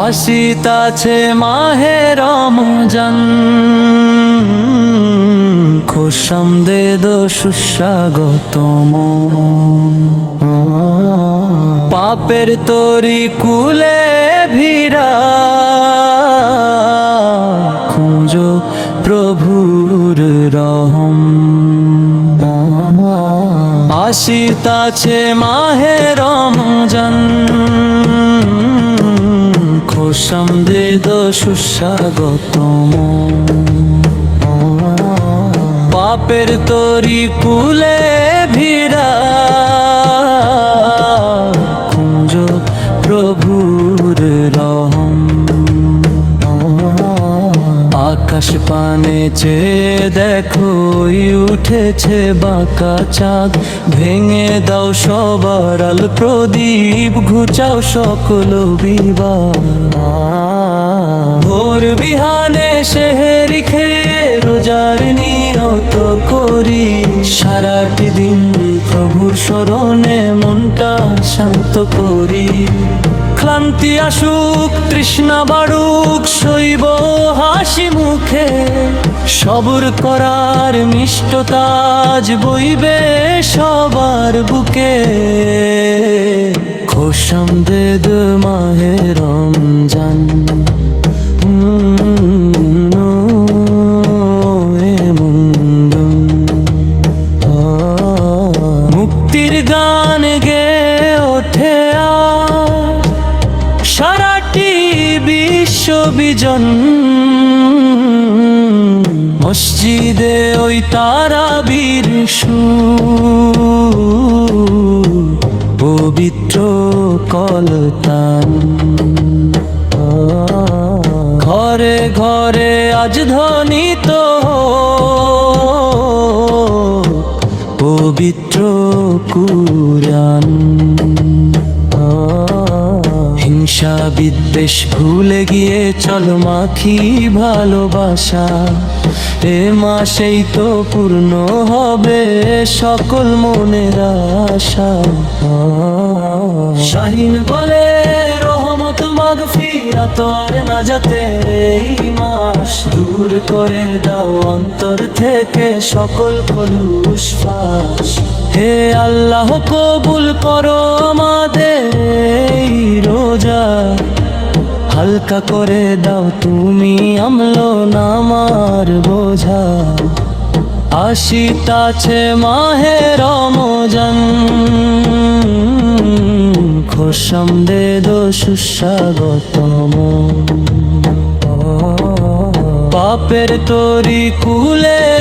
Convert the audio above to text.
আসিতাছে মাহে রমজান খুশম দে দো সুস্বাগতম পাপের তরি কুলে আসিতাছে মাহে রমজান। খুশম দে দো সুস্বাগতম পাপের তরি কুলে আকাশ পানে চেয়ে দেখো উঠেছে বাঁকা চাঁদ। ভেঙে দাও সবার আল, প্রদীপ ঘুচাও সকল বিবাহ ভোর বিহানে শেহেরি খেয়ে রোজার নিয়ত করি। সারাটি দিন প্রভুর স্মরণে মনটা শান্ত করি। ক্লান্তি আসুক, তৃষ্ণা বাড়ুক, শৈব হাসি মুখে। সবর করার মিষ্টতাজ বইবে সবার বুকে। খোশম দে দু মাহে রমজান। বিজন মসজিদে ওই তারা বীর পবিত্র কলতান। ঘরে ঘরে আজ ধ্বনিত। পবিত্র কুরান হিংসা বিদ্বেষ ভুলে গিয়ে চল মাখি ভালোবাসা। এ মাসেই তো পূর্ণ হবে সকল মনের আশা। শাহিন বলে, রহমত মাগফিরাত আর না যাতে এই মাস। দূর করে দাও অন্তর থেকে সকল কলুষ হে আল্লাহ, কবুল করো। হালকা করে দাও তুমি আমলো নামার বোঝা। আসিতাছে মাহে রমজান। খোশম দে দো সুস্বাগতম পাপের তরি কুলে